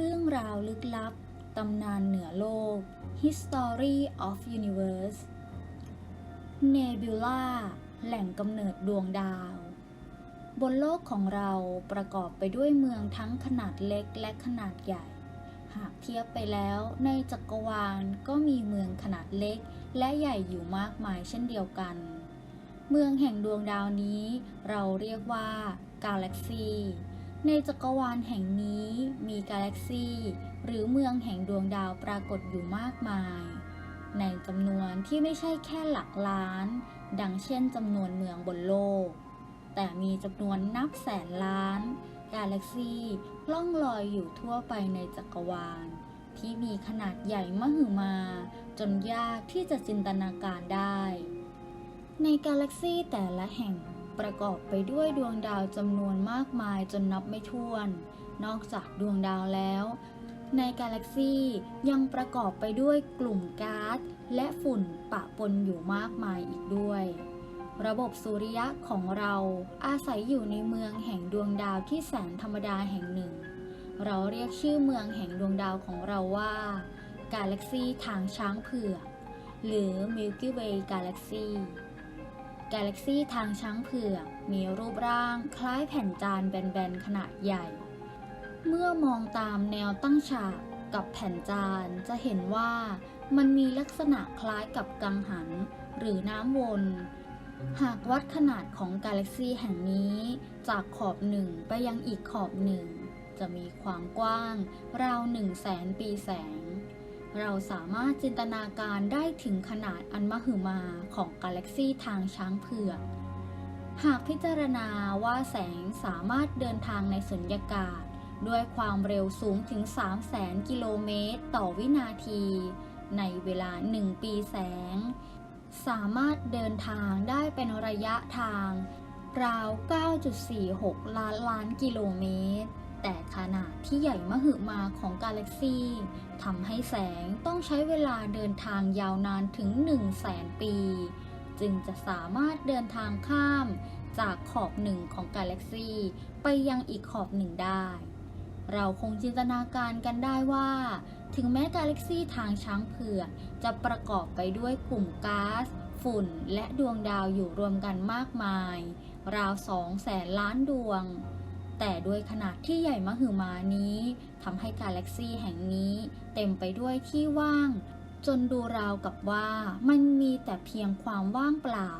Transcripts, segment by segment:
เรื่องราวลึกลับ ตำนานเหนือโลก History of Universe Nebula แหล่งกำเนิดดวงดาว บนโลกของเราประกอบไปด้วยเมืองทั้งขนาดเล็กและขนาดใหญ่ หากเทียบไปแล้วในจักรวาลก็มีเมืองขนาดเล็กและใหญ่อยู่มากมายเช่นเดียวกัน เมืองแห่งดวงดาวนี้เราเรียกว่ากาแล็กซี ในจักรวาลแห่งนี้มีกาแล็กซีหรือเมืองแห่งดวงดาวปรากฏอยู่มากมาย ในจำนวนที่ไม่ใช่แค่หลักล้าน ดังเช่นจำนวนเมืองบนโลก แต่มีจำนวนนับแสนล้าน กาแล็กซีล่องลอยอยู่ทั่วไปในจักรวาล ที่มีขนาดใหญ่มหึมา จนยากที่จะจินตนาการได้ ในกาแล็กซีแต่ละแห่ง ประกอบไปด้วยดวงดาวจำนวนมากมายจนนับไม่ถ้วน นอกจากดวงดาวแล้ว ในกาแล็กซียังประกอบไปด้วยกลุ่มก๊าซและฝุ่นปะปนอยู่มากมายอีกด้วย ระบบสุริยะของเราอาศัยอยู่ในเมืองแห่งดวงดาวที่แสนธรรมดาแห่งหนึ่ง เราเรียกชื่อเมืองแห่งดวงดาวของเราว่ากาแล็กซีทางช้างเผือกหรือ Milky Way Galaxy กาแล็กซีทางช้างเผือกมีรูปร่างคล้ายแผ่นจานแบนๆขนาดใหญ่ เมื่อมองตามแนวตั้งฉากกับแผ่นจานจะเห็นว่ามันมีลักษณะคล้ายกับกังหันหรือน้ำวน หากวัดขนาดของกาแล็กซีแห่งนี้ จากขอบหนึ่งไปยังอีกขอบหนึ่ง จะมีความกว้างราวหนึ่งแสนปีแสง เราสามารถจินตนาการได้ถึงขนาดอันมหึมาของกาแล็กซีทางช้างเผือก หากพิจารณาว่าแสงสามารถเดินทางในสุญญากาศ ด้วยความเร็วสูงถึง 3 0 0แสนกิโลเมตรต่อวินาที ในเวลา 1 ปีแสง สามารถเดินทางได้เป็นระยะทางราว 9.46 ล้านล้านกิโลเมตร แต่ขนาดที่ใหญ่มหึมาของกาแล็กซีทำให้แสงต้องใช้เวลาเดินทางยาวนานถึง 1 0 0 0 0แสนปี จึงจะสามารถเดินทางข้ามจากขอบหนึ่งของกาแล็กซีไปยังอีกขอบหนึ่งได้ เราคงจินตนาการกันได้ว่า ถึงแม้กาแล็กซีทางช้างเผือกจะประกอบไปด้วยกลุ่มก๊าซฝุ่นและดวงดาวอยู่รวมกันมากมาย ราวสองแสนล้านดวง แต่ด้วยขนาดที่ใหญ่มหึมานี้ทำให้กาแล็กซีแห่งนี้เต็มไปด้วยที่ว่าง จนดูราวกับว่ามันมีแต่เพียงความว่างเปล่า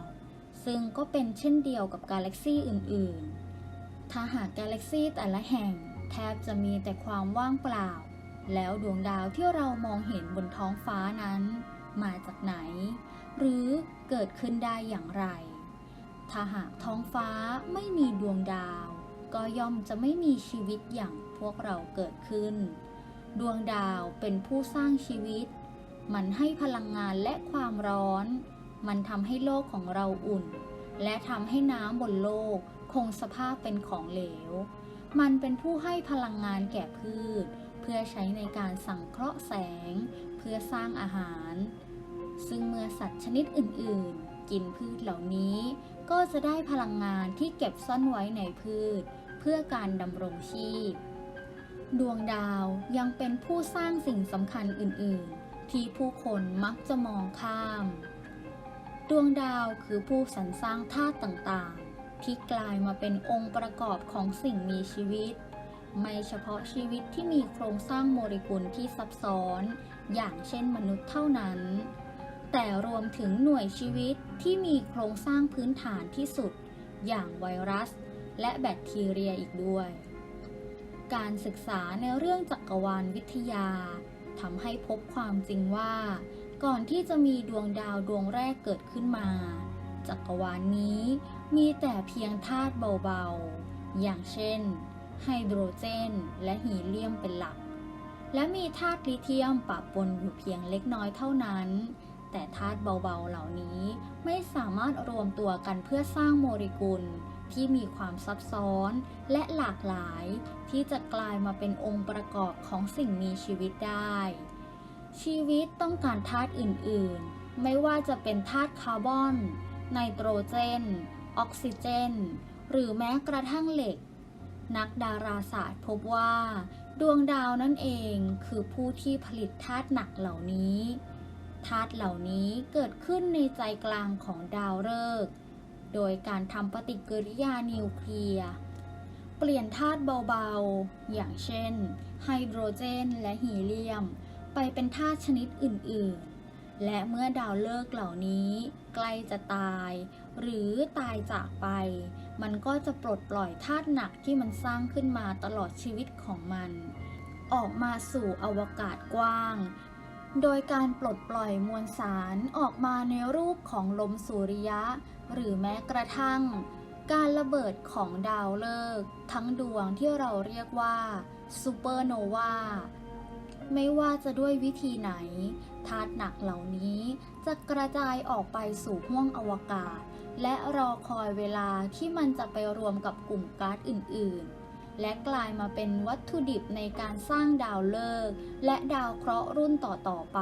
ซึ่งก็เป็นเช่นเดียวกับกาแล็กซีอื่นๆ ถ้าหากกาแล็กซีแต่ละแห่ง แทบจะมีแต่ความว่างเปล่า แล้วดวงดาวที่เรามองเห็นบนท้องฟ้านั้น มาจากไหน หรือเกิดขึ้นได้อย่างไร ถ้าหากท้องฟ้าไม่มีดวงดาว ก็ย่อมจะไม่มีชีวิตอย่างพวกเราเกิดขึ้น ดวงดาวเป็นผู้สร้างชีวิต มันให้พลังงานและความร้อน มันทำให้โลกของเราอุ่น และทำให้น้ำบนโลกคงสภาพเป็นของเหลว มันเป็นผู้ให้พลังงานแก่พืช เพื่อใช้ในการสังเคราะห์แสง เพื่อสร้างอาหาร ซึ่งเมื่อสัตว์ชนิดอื่น ๆ กินพืชเหล่านี้ ก็จะได้พลังงานที่เก็บซ่อนไว้ในพืช เพื่อการดำรงชีพ ดวงดาวยังเป็นผู้สร้างสิ่งสำคัญอื่น ๆ ที่ผู้คนมักจะมองข้าม ดวงดาวคือผู้สรรสร้างธาตุต่าง ๆ ที่กลายมาเป็นองค์ประกอบของสิ่งมีชีวิต ไม่เฉพาะชีวิตที่มีโครงสร้างโมเลกุลที่ซับซ้อน อย่างเช่นมนุษย์เท่านั้น แต่รวมถึงหน่วยชีวิตที่มีโครงสร้างพื้นฐานที่สุด อย่างไวรัส และแบคทีเรียอีกด้วย การศึกษาในเรื่องจักรวาลวิทยาทำให้พบความจริงว่า ก่อนที่จะมีดวงดาวดวงแรกเกิดขึ้นมา จักรวาลนี้มีแต่เพียงธาตุเบาๆ อย่างเช่น ไฮโดรเจน และฮีเลียมเป็นหลัก และมีธาตุลิเธียมปะปนอยู่เพียงเล็กน้อยเท่านั้น แต่ธาตุเบาๆเหล่านี้ไม่สามารถรวมตัวกันเพื่อสร้างโมเลกุลที่มีความซับซ้อนและหลากหลาย ที่จะกลายมาเป็นองค์ประกอบของสิ่งมีชีวิตได้ ชีวิตต้องการธาตุอื่นๆ ไม่ว่าจะเป็นธาตุคาร์บอนไนโตรเจน ออกซิเจน หรือแม้กระทั่งเหล็ก นักดาราศาสตร์พบว่า ดวงดาวนั่นเองคือผู้ที่ผลิตธาตุหนักเหล่านี้ ธาตุเหล่านี้เกิดขึ้นในใจกลางของดาวฤกษ์โดยการทำปฏิกิริยานิวเคลียร์เปลี่ยนธาตุเบาๆ อย่างเช่น ไฮโดรเจนและฮีเลียม ไปเป็นธาตุชนิดอื่นๆ และเมื่อดาวฤกษ์เหล่านี้ใกล้จะตาย หรือตายจากไป มันก็จะปลดปล่อยธาตุหนักที่มันสร้างขึ้นมาตลอดชีวิตของมัน ออกมาสู่อวกาศกว้าง โดยการปลดปล่อยมวลสารออกมาในรูปของลมสุริยะ หรือแม้กระทั่ง การระเบิดของดาวฤกษ์ทั้งดวงที่เราเรียกว่าซูเปอร์โนวาไม่ว่าจะด้วยวิธีไหน ธาตุหนักเหล่านี้จะกระจายออกไปสู่ห้วงอวกาศ และรอคอยเวลาที่มันจะไปรวมกับกลุ่มก๊าซอื่นๆ และกลายมาเป็นวัตถุดิบในการสร้างดาวฤกษ์และดาวเคราะห์รุ่นต่อๆไป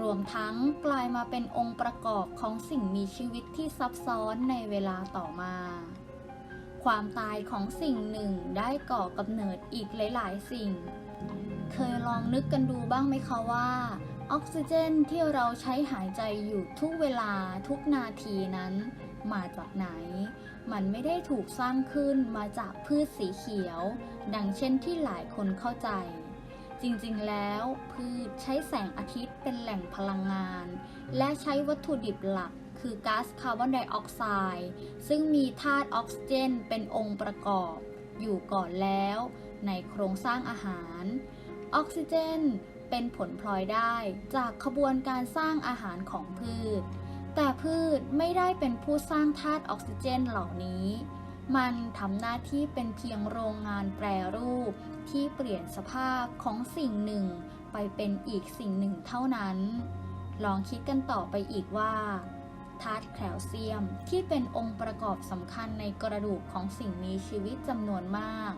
รวมทั้งกลายมาเป็นองค์ประกอบของสิ่งมีชีวิตที่ซับซ้อนในเวลาต่อมา ความตายของสิ่งหนึ่งได้ก่อกำเนิดอีกหลายๆ สิ่ง เคยลองนึกกันดูบ้างไหมคะว่าออกซิเจนที่เราใช้หายใจอยู่ทุกเวลาทุกนาทีนั้น มาจากไหน มันไม่ได้ถูกสร้างขึ้นมาจากพืชสีเขียว ดังเช่นที่หลายคนเข้าใจ จริงๆ แล้วพืชใช้แสงอาทิตย์เป็นแหล่งพลังงาน และใช้วัตถุดิบหลักคือก๊าซคาร์บอนไดออกไซด์ซึ่งมีธาตุออกซิเจนเป็นองค์ประกอบ อยู่ก่อนแล้วในโครงสร้างอาหาร ออกซิเจนเป็นผลพลอยได้จากขบวนการสร้างอาหารของพืช แต่พืชไม่ได้เป็นผู้สร้างธาตุออกซิเจนเหล่านี้ มันทำหน้าที่เป็นเพียงโรงงานแปรรูปที่เปลี่ยนสภาพของสิ่งหนึ่งไปเป็นอีกสิ่งหนึ่งเท่านั้น ลองคิดกันต่อไปอีกว่าธาตุแคลเซียมที่เป็นองค์ประกอบสำคัญในกระดูกของสิ่งมีชีวิตจำนวนมาก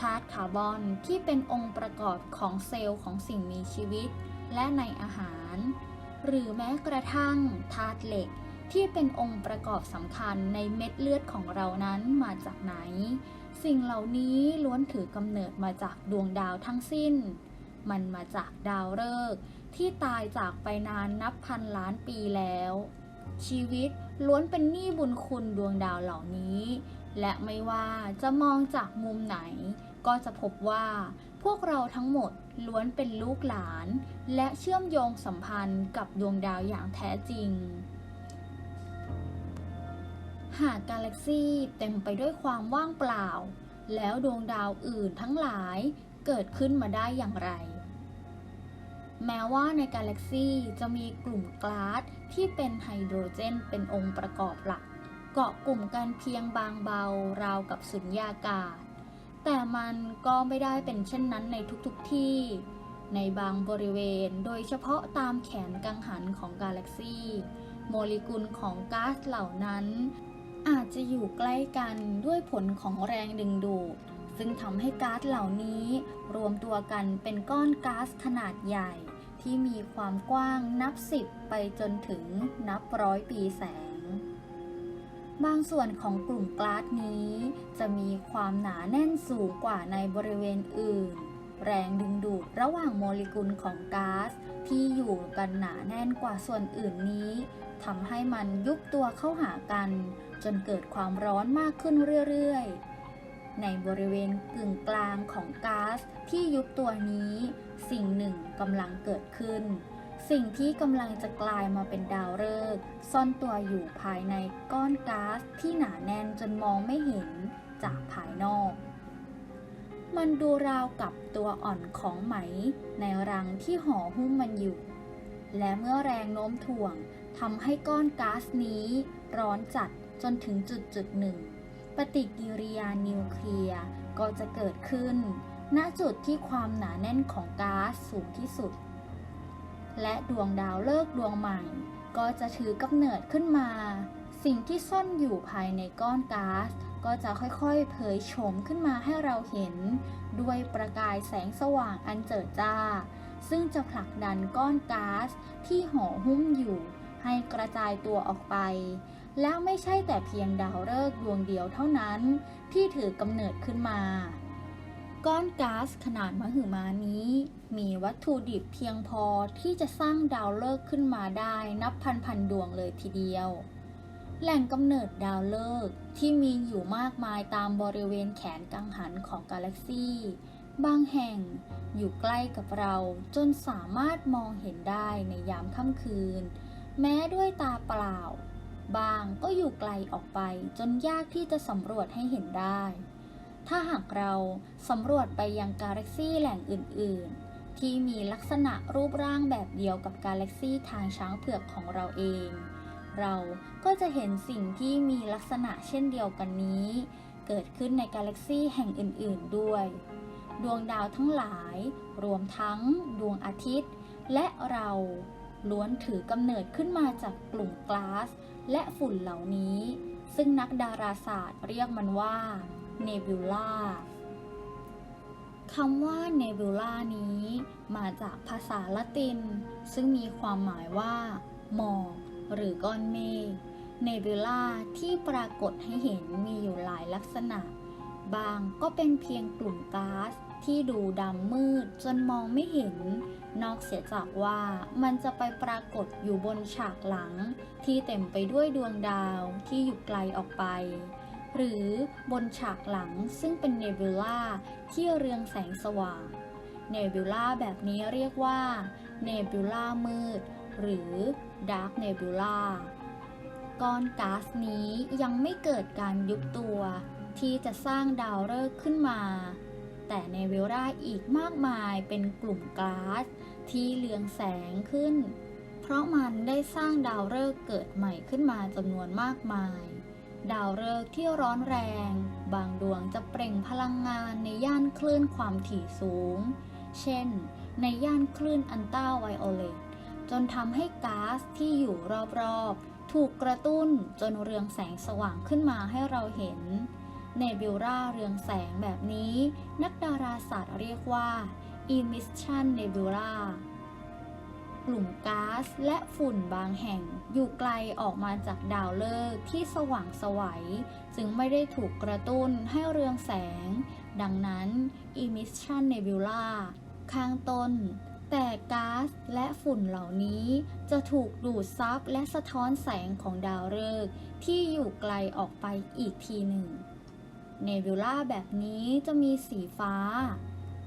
ธาตุคาร์บอนที่เป็นองค์ประกอบของเซลล์ของสิ่งมีชีวิต และในอาหาร หรือแม้กระทั่งธาตุเหล็กที่เป็นองค์ประกอบสำคัญในเม็ดเลือดของเรานั้นมาจากไหน สิ่งเหล่านี้ล้วนถือกำเนิดมาจากดวงดาวทั้งสิ้น มันมาจากดาวฤกษ์ที่ตายจากไปนานนับพันล้านปีแล้ว ชีวิตล้วนเป็นหนี้บุญคุณดวงดาวเหล่านี้ และไม่ว่าจะมองจากมุมไหน ก็จะพบว่า พวกเราทั้งหมดล้วนเป็นลูกหลาน และเชื่อมโยงสัมพันธ์กับดวงดาวอย่างแท้จริง หากกาแล็กซีเต็มไปด้วยความว่างเปล่า แล้วดวงดาวอื่นทั้งหลายเกิดขึ้นมาได้อย่างไร แม้ว่าในกาแล็กซีจะมีกลุ่มก๊าซที่เป็นไฮโดรเจนเป็นองค์ประกอบหลัก เกาะกลุ่มกันเพียงบางเบาราวกับสุญญากาศ แต่มันก็ไม่ได้เป็นเช่นนั้นในทุกๆที่ ในบางบริเวณโดยเฉพาะตามแขนกังหันของกาแล็กซีโมเลกุลของก๊าซเหล่านั้น อาจจะอยู่ใกล้กันด้วยผลของแรงดึงดูด ซึ่งทำให้ก๊าซเหล่านี้รวมตัวกันเป็นก้อนก๊าซขนาดใหญ่ ที่มีความกว้างนับสิบไปจนถึงนับร้อยปีแสง บางส่วนของกลุ่มก๊าซนี้ จะมีความหนาแน่นสูงกว่าในบริเวณอื่น แรงดึงดูดระหว่างโมเลกุลของก๊าซที่อยู่กันหนาแน่นกว่าส่วนอื่นนี้ทำให้มันยุบตัวเข้าหากัน จนเกิดความร้อนมากขึ้นเรื่อยๆ ในบริเวณกึ่งกลางของก๊าซที่ยุบตัวนี้ สิ่งหนึ่งกำลังเกิดขึ้น สิ่งที่กำลังจะกลายมาเป็นดาวฤกษ์ซ่อนตัวอยู่ภายในก้อนก๊าซที่หนาแน่นจนมองไม่เห็นจากภายนอก มันดูราวกับตัวอ่อนของไหมในรังที่ห่อหุ้มมันอยู่ และเมื่อแรงโน้มถ่วงทำให้ก้อนก๊าซนี้ร้อนจัดจนถึงจุดจุดหนึ่ง ปฏิกิริยานิวเคลียร์ก็จะเกิดขึ้น ณจุดที่ความหนาแน่นของก๊าซสูงที่สุด และดวงดาวเลิกดวงใหม่ ก็จะถือกำเนิดขึ้นมา สิ่งที่ซ่อนอยู่ภายในก้อนก๊าซก็จะค่อยๆ เผยโฉมขึ้นมาให้เราเห็น ด้วยประกายแสงสว่างอันเจิดจ้า ซึ่งจะผลักดันก้อนก๊าซที่ห่อหุ้มอยู่ ให้กระจายตัวออกไป และไม่ใช่แต่เพียงดาวฤกษ์ดวงเดียวเท่านั้น ที่ถือกำเนิดขึ้นมา ก้อนก๊าซขนาดมหึมานี้ มีวัตถุดิบเพียงพอที่จะสร้างดาวฤกษ์ขึ้นมาได้นับพันพันดวงเลยทีเดียว แหล่งกำเนิดดาวฤกษ์ที่มีอยู่มากมายตามบริเวณแขนกังหันของกาแล็กซีบางแห่งอยู่ใกล้กับเราจนสามารถมองเห็นได้ในยามค่ำคืน แม้ด้วยตาเปล่า บางก็อยู่ไกลออกไปจนยากที่จะสำรวจให้เห็นได้ถ้าหากเราสำรวจไปยังกาแล็กซีแหล่งอื่น ๆ ที่มีลักษณะรูปร่างแบบเดียวกับกาแล็กซีทางช้างเผือกของเราเอง เราก็จะเห็นสิ่งที่มีลักษณะเช่นเดียวกันนี้ เกิดขึ้นในกาแล็กซีแห่งอื่นๆด้วย ดวงดาวทั้งหลาย รวมทั้งดวงอาทิตย์ และเราล้วนถือกำเนิดขึ้นมาจากกลุ่มก๊าซและฝุ่นเหล่านี้ ซึ่งนักดาราศาสตร์เรียกมันว่าเนบิวลา คำว่าเนบิวลานี้ มาจากภาษาละติน ซึ่งมีความหมายว่าหมอกหรือก้อนเมฆเนบิวลาที่ปรากฏให้เห็นมีอยู่หลายลักษณะ บางก็เป็นเพียงกลุ่มก๊าซที่ดูดำมืดจนมองไม่เห็น นอกเสียจากว่ามันจะไปปรากฏอยู่บนฉากหลัง ที่เต็มไปด้วยดวงดาวที่อยู่ไกลออกไป หรือบนฉากหลังซึ่งเป็นเนบิวลาที่เรืองแสงสว่าง เนบิวลาแบบนี้เรียกว่าเนบิวลามืด หรือดาร์กเนบิวลาก้อนก๊าซนี้ยังไม่เกิดการยุบตัว ที่จะสร้างดาวฤกษ์ขึ้นมา แต่เนบิวลาอีกมากมายเป็นกลุ่มก๊าซที่เรืองแสงขึ้น เพราะมันได้สร้างดาวฤกษ์เกิดใหม่ขึ้นมาจำนวนมากมาย ดาวฤกษ์ที่ร้อนแรง บางดวงจะเปล่งพลังงานในย่านคลื่นความถี่สูง เช่น ในย่านคลื่นอันต้าไวโอเลตจนทำให้ก๊าซที่อยู่รอบๆ ถูกกระตุ้นจนเรืองแสงสว่างขึ้นมาให้เราเห็น เนบิวราเรืองแสงแบบนี้ นักดาราศาสตร์เรียกว่า emission nebula กลุ่มก๊าซและฝุ่นบางแห่ง อยู่ไกลออกมาจากดาวฤกษ์ที่สว่างสวัย จึงไม่ได้ถูกกระตุ้นให้เรืองแสง ดังนั้น emission nebula ข้างต้น แต่ก๊าซและฝุ่นเหล่านี้จะถูกดูดซับและสะท้อนแสงของดาวฤกษ์ที่อยู่ไกลออกไปอีกทีหนึ่ง เนบิวลาแบบนี้จะมีสีฟ้า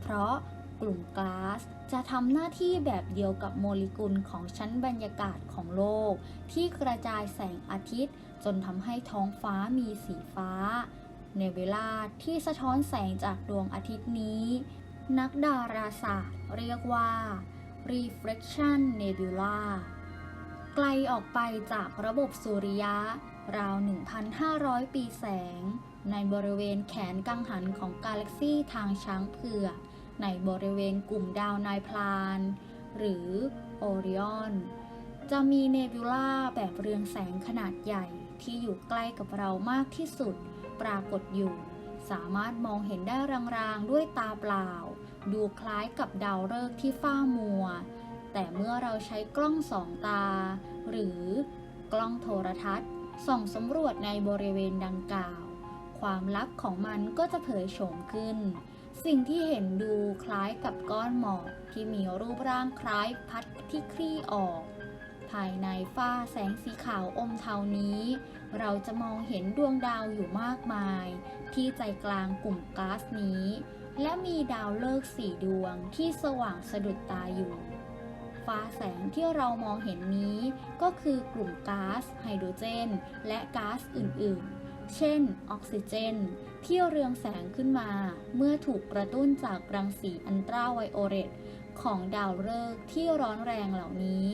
เพราะ กลุ่มก๊าซจะทำหน้าที่แบบเดียวกับโมเลกุลของชั้นบรรยากาศของโลก ที่กระจายแสงอาทิตย์ จนทำให้ท้องฟ้ามีสีฟ้าเนบิวลาที่สะท้อนแสงจากดวงอาทิตย์นี้ นักดาราศาสตร์เรียกว่า reflection nebula ไกลออกไปจากระบบสุริยะ ราว 1,500 ปีแสง ในบริเวณแขนกังหันของกาแล็กซีทางช้างเผือก ในบริเวณกลุ่มดาวนายพลาน หรือโอริออนจะมีเนบิวลาแบบเรืองแสงขนาดใหญ่ที่อยู่ใกล้กับเรามากที่สุด ปรากฏอยู่ สามารถมองเห็นได้รางๆ ด้วยตาเปล่า ดูคล้ายกับดาวฤกษ์ที่ฟ้ามัว แต่เมื่อเราใช้กล้องสองตา หรือกล้องโทรทัศน์ส่องสำรวจในบริเวณดังกล่าว ความลับของมันก็จะเผยโฉมขึ้น สิ่งที่เห็นดูคล้ายกับก้อนหมอกที่มีรูปร่างคล้ายพัดที่คลี่ออก ภายในฝ้าแสงสีขาวอมเทานี้ เราจะมองเห็นดวงดาวอยู่มากมาย ที่ใจกลางกลุ่มก๊าซนี้ และมีดาวฤกษ์สี่ดวงที่สว่างสะดุดตาอยู่ฟ้าแสงที่เรามองเห็นนี้ก็คือกลุ่มก๊าซไฮโดรเจน และก๊าซอื่น ๆ เช่น ออกซิเจน ที่เรืองแสงขึ้นมา เมื่อถูกกระตุ้นจากรังสีอันตราไวโอเลตของดาวฤกษ์ที่ร้อนแรงเหล่านี้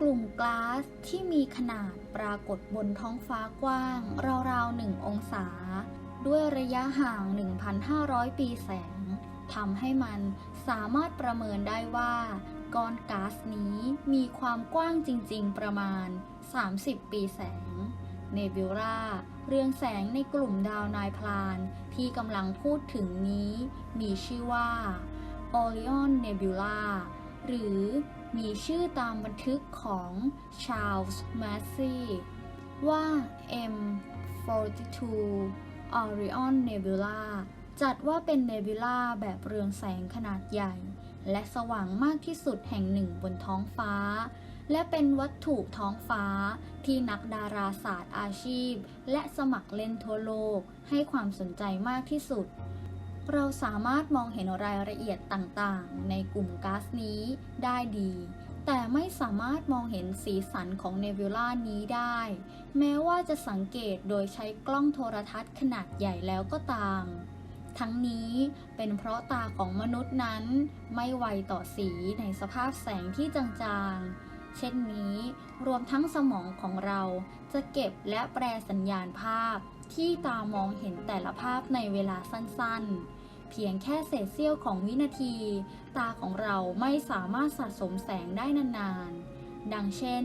กลุ่มก๊าซที่มีขนาดปรากฏบนท้องฟ้ากว้าง ราวๆ 1 องศา ด้วยระยะห่าง 1,500 ปีแสงทำให้มันสามารถประเมินได้ว่าก้อนก๊าซนี้มีความกว้างจริง ๆ ประมาณ 30 ปีแสง เนบิวราเรืองแสงในกลุ่มดาวนายพลานที่กำลังพูดถึงนี้ มีชื่อว่า Orion Nebula หรือมีชื่อตามบันทึกของ Charles Massey ว่า M42 Orion Nebula จัดว่าเป็นเนบิวลาแบบเรืองแสงขนาดใหญ่ และสว่างมากที่สุดแห่งหนึ่งบนท้องฟ้า และเป็นวัตถุท้องฟ้าที่นักดาราศาสตร์อาชีพ และสมัครเล่นทั่วโลก ให้ความสนใจมากที่สุด เราสามารถมองเห็นรายละเอียดต่างๆ ในกลุ่มก๊าซนี้ได้ดี แต่ไม่สามารถมองเห็นสีสันของเนบิวลานี้ได้ แม้ว่าจะสังเกตโดยใช้กล้องโทรทัศน์ขนาดใหญ่แล้วก็ตามทั้งนี้เป็นเพราะตาของมนุษย์นั้นไม่ไวต่อสีในสภาพแสงที่จางๆ เช่นนี้ รวมทั้งสมองของเราจะเก็บและแปลสัญญาณภาพ ที่ตามองเห็นแต่ละภาพในเวลาสั้นๆ เพียงแค่เศษเสี้ยวของวินาที ตาของเราไม่สามารถสะสมแสงได้นานๆ ดังเช่น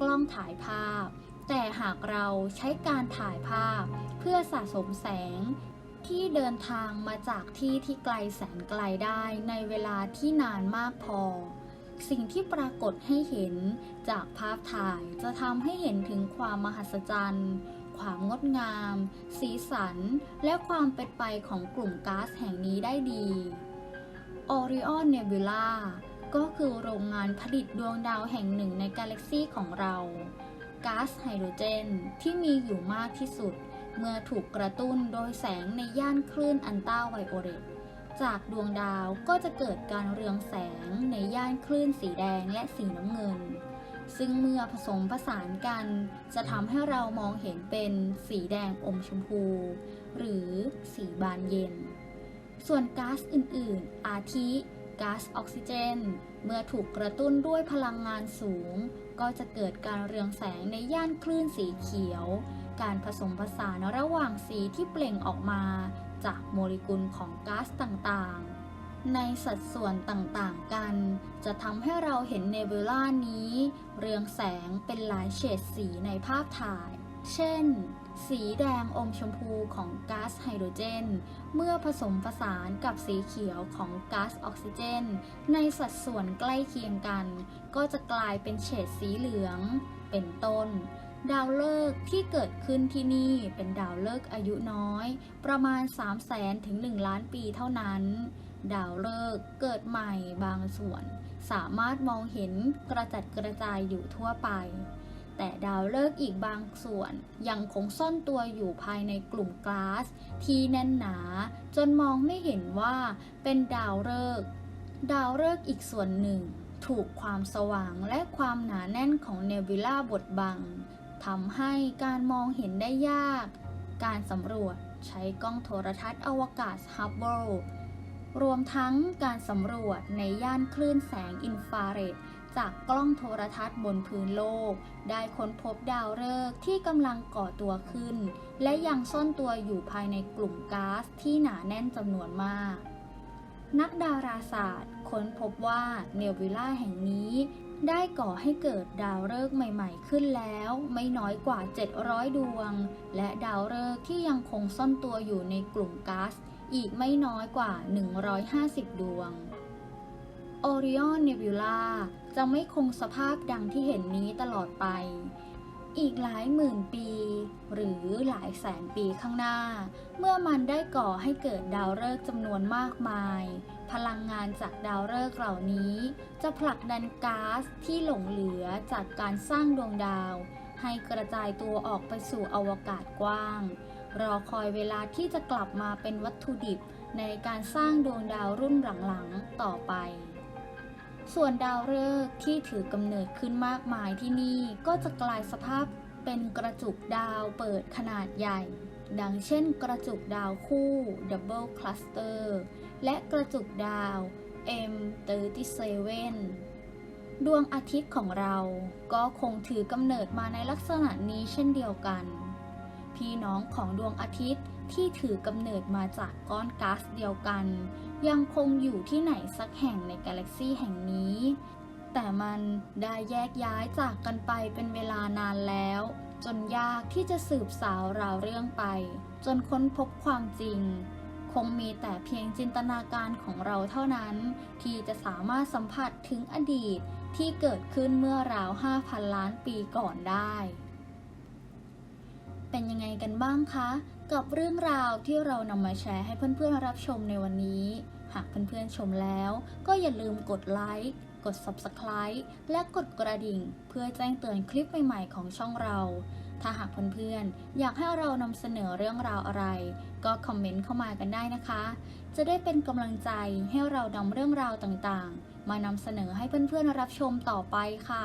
กล้องถ่ายภาพ แต่หากเราใช้การถ่ายภาพ เพื่อสะสมแสงที่เดินทางมาจากที่ที่ไกลแสนไกลได้ในเวลาที่นานมากพอ สิ่งที่ปรากฏให้เห็นจากภาพถ่ายจะทำให้เห็นถึงความมหัศจรรย์ ความงดงาม สีสัน และความเป็นไปของกลุ่มก๊าซแห่งนี้ได้ดี Orion Nebula ก็คือโรงงานผลิตดวงดาวแห่งหนึ่งในกาแล็กซีของเรา ก๊าซไฮโดรเจนที่มีอยู่มากที่สุด เมื่อถูกกระตุ้นโดยแสงในย่านคลื่นอันต้าไวโอเลต จากดวงดาวก็จะเกิดการเรืองแสงในย่านคลื่นสีแดงและสีน้ำเงิน ซึ่งเมื่อผสมผสานกัน จะทำให้เรามองเห็นเป็นสีแดงอมชมพู หรือสีบานเย็น ส่วนก๊าซอื่น ๆ อาทิก๊าซออกซิเจน เมื่อถูกกระตุ้นด้วยพลังงานสูง ก็จะเกิดการเรืองแสงในย่านคลื่นสีเขียว การผสมผสานระหว่างสีที่เปล่งออกมา จากโมเลกุลของก๊าซต่างๆ ในสัดส่วนต่างๆกัน จะทำให้เราเห็นเนบิวลานี้ เรืองแสงเป็นหลายเฉดสีในภาพถ่าย เช่น สีแดงอมชมพูของก๊าซไฮโดรเจน เมื่อผสมผสานกับสีเขียวของก๊าซออกซิเจน ในสัดส่วนใกล้เคียงกัน ก็จะกลายเป็นเฉดสีเหลือง เป็นต้น ดาวฤกษ์ที่เกิดขึ้นที่นี่เป็นดาวฤกษ์อายุน้อย ประมาณ 3 0 0แสนถึง 1 ล้านปีเท่านั้น ดาวฤกษ์เกิดใหม่บางส่วน สามารถมองเห็นกระจัดกระจายอยู่ทั่วไป แต่ดาวฤกษ์อีกบางส่วนยังคงซ่อนตัวอยู่ภายในกลุ่มก๊าซที่แน่นหนา จนมองไม่เห็นว่าเป็นดาวฤกษ์ดาวฤกษ์อีกส่วนหนึ่ง ถูกความสว่างและความหนาแน่นของเนบิวลาบดบัง ทำให้การมองเห็นได้ยาก การสำรวจใช้กล้องโทรทัศน์อวกาศฮับเบิลรวมทั้งการสำรวจในย่านคลื่นแสงอินฟราเรดจากกล้องโทรทัศน์บนพื้นโลก ได้ค้นพบดาวฤกษ์ที่กำลังก่อตัวขึ้น และยังซ่อนตัวอยู่ภายในกลุ่มก๊าซที่หนาแน่นจำนวนมาก นักดาราศาสตร์ค้นพบว่าเนบิวลาแห่งนี้ ได้ก่อให้เกิดดาวฤกษ์ใหม่ๆ ขึ้นแล้ว ไม่น้อยกว่า 700 ดวง และดาวฤกษ์ที่ยังคงซ่อนตัวอยู่ในกลุ่มก๊าซอีกไม่น้อยกว่า 150 ดวง Orion Nebula จะไม่คงสภาพดังที่เห็นนี้ตลอดไป อีกหลายหมื่นปี หรือหลายแสนปีข้างหน้า เมื่อมันได้ก่อให้เกิดดาวฤกษ์จำนวนมากมาย พลังงานจากดาวฤกษ์เหล่านี้ จะผลักดันก๊าซที่หลงเหลือจากการสร้างดวงดาว ให้กระจายตัวออกไปสู่อวกาศกว้าง รอคอยเวลาที่จะกลับมาเป็นวัตถุดิบในการสร้างดวงดาวรุ่นหลังๆต่อไป ส่วนดาวฤกษ์ที่ถือกำเนิดขึ้นมากมายที่นี่ก็จะกลายสภาพเป็นกระจุกดาวเปิดขนาดใหญ่ ดังเช่นกระจุกดาวคู่ Double Cluster และกระจุกดาว M37 ดวงอาทิตย์ของเราก็คงถือกำเนิดมาในลักษณะนี้เช่นเดียวกัน พี่น้องของดวงอาทิตย์ที่ถือกำเนิดมาจากก้อนก๊าซเดียวกัน ยังคงอยู่ที่ไหนสักแห่งในกาแล็กซีแห่งนี้ แต่มันได้แยกย้ายจากกันไปเป็นเวลานานแล้ว จนยากที่จะสืบสาวราวเรื่องไป จนค้นพบความจริง คงมีแต่เพียงจินตนาการของเราเท่านั้น ที่จะสามารถสัมผัสถึงอดีตที่เกิดขึ้นเมื่อราว 5,000 ล้านปีก่อนได้ เป็นยังไงกันบ้างคะ กับเรื่องราวที่เรานำมาแชร์ให้เพื่อนๆรับชมในวันนี้ หากเพื่อนๆชมแล้ว ก็อย่าลืมกดไลค์กด Subscribe และกดกระดิ่ง เพื่อแจ้งเตือนคลิปใหม่ ๆ ของช่องเรา ถ้าหากเพื่อนๆอยากให้เรานำเสนอเรื่องราวอะไร ก็คอมเมนต์เข้ามากันได้นะคะ จะได้เป็นกำลังใจให้เรานำเรื่องราวต่างๆ มานำเสนอให้เพื่อนๆรับชมต่อไปค่ะ